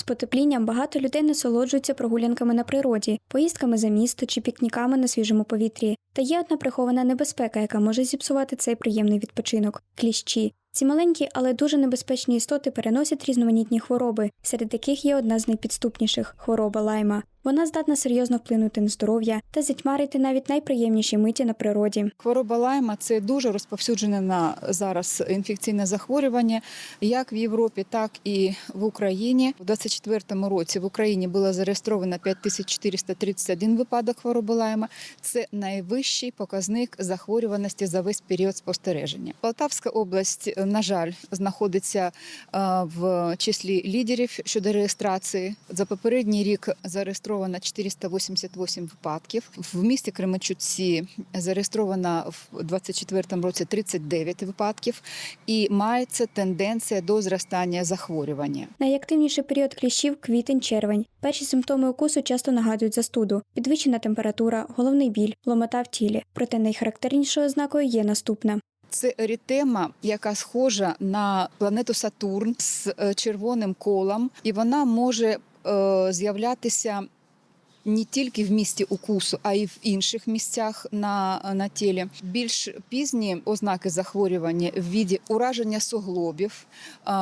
З потеплінням багато людей насолоджуються прогулянками на природі, поїздками за місто чи пікніками на свіжому повітрі. Та є одна прихована небезпека, яка може зіпсувати цей приємний відпочинок кліщі. Ці маленькі, але дуже небезпечні істоти переносять різноманітні хвороби, серед яких є одна з найпідступніших хвороба лайма. Вона здатна серйозно вплинути на здоров'я та зітьмарити навіть найприємніші миті на природі. Хвороба лайма це дуже розповсюджене на зараз інфекційне захворювання, як в Європі, так і в Україні. У 2024 році в Україні було зареєстровано 5431 випадок хвороби лайма. Це найвищий показник захворюваності за весь період спостереження. Полтавська область, на жаль, знаходиться е, в числі лідерів щодо реєстрації. За попередній рік зареєстровано 488 випадків. В місті Кременчуці зареєстровано в 2024 році 39 випадків, і мається тенденція до зростання захворювання. Найактивніший період кліщів квітень-червень. Перші симптоми укусу часто нагадують застуду, підвищена температура, головний біль, ломота в тілі. Проте найхарактернішою ознакою є наступна. Це ерітема, яка схожа на планету Сатурн з е, червоним колом, і вона може е, з'являтися. Не тільки в місті укусу, а й в інших місцях на, на тілі. Більш пізні ознаки захворювання в віді ураження суглобів,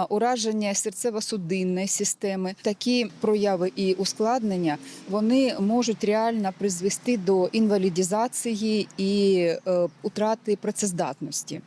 ураження серцево-судинної системи. Такі прояви і ускладнення вони можуть реально призвести до інвалідізації і е, утрати працездатності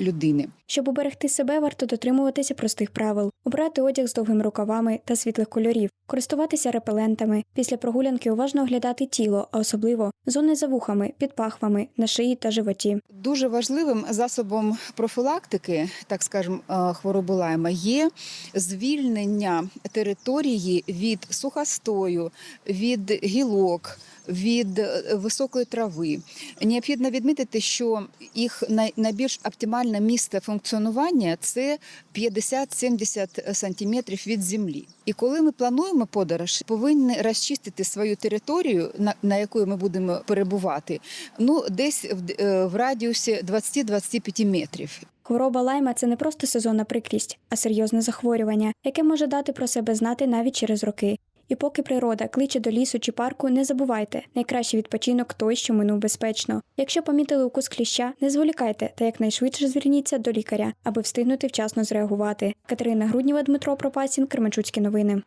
людини. Щоб уберегти себе, варто дотримуватися простих правил: обрати одяг з довгими рукавами та світлих кольорів, користуватися репелентами, після прогулянки уважно оглядати тіло, а особливо зони за вухами, під пахвами, на шиї та животі. Дуже важливим засобом профілактики, так скажемо, е, хвороби лайма, є звільнення території від сухостою, від гілок. Від е, високої трави необхідно відмітити, що їх найбільш оптимальне місце функціонування це 50-70 сантиметрів від землі. І коли ми плануємо подорож, повинні розчистити свою територію, на, якої ми будемо перебувати, ну десь в, е, в радіусі 20-25 метрів. Хвороба лайма це не просто сезонна прикрість, а серйозне захворювання, яке може дати про себе знати навіть через роки. І поки природа кличе до лісу чи парку, не забувайте, найкращий відпочинок той, що минув безпечно. Якщо помітили укус кліща, не зволікайте та якнайшвидше зверніться до лікаря, аби встигнути вчасно зреагувати. Катерина Грудніва, Дмитро Пропасін, Кременчуцькі новини.